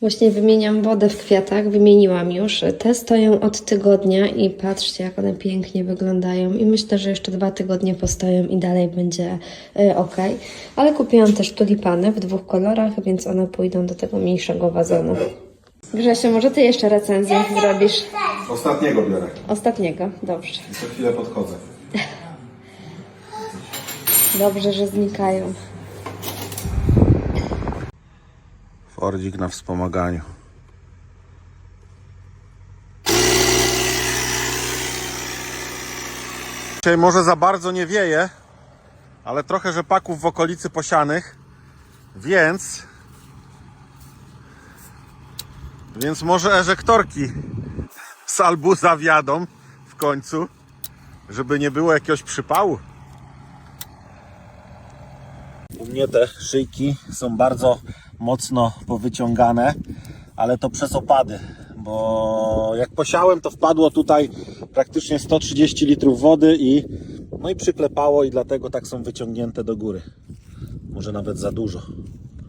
Właśnie wymieniam wodę w kwiatach, wymieniłam już. Te stoją od tygodnia i patrzcie, jak one pięknie wyglądają. I myślę, że jeszcze dwa tygodnie postoją i dalej będzie y, ok. Ale kupiłam też tulipany w dwóch kolorach, więc one pójdą do tego mniejszego wazonu. Grzesiu, może ty jeszcze recenzję zrobisz? Ostatniego biorę. Ostatniego, dobrze. I co chwilę podchodzę. Dobrze, że znikają. Fordzik na wspomaganiu. Dzisiaj może za bardzo nie wieje, ale trochę rzepaków w okolicy posianych, więc więc może eżektorki z albuza wjadą w końcu, żeby nie było jakiegoś przypału. U mnie te szyjki są bardzo mocno powyciągane, ale to przez opady, bo jak posiałem, to wpadło tutaj praktycznie 130 litrów wody i no i przyklepało i dlatego tak są wyciągnięte do góry. Może nawet za dużo.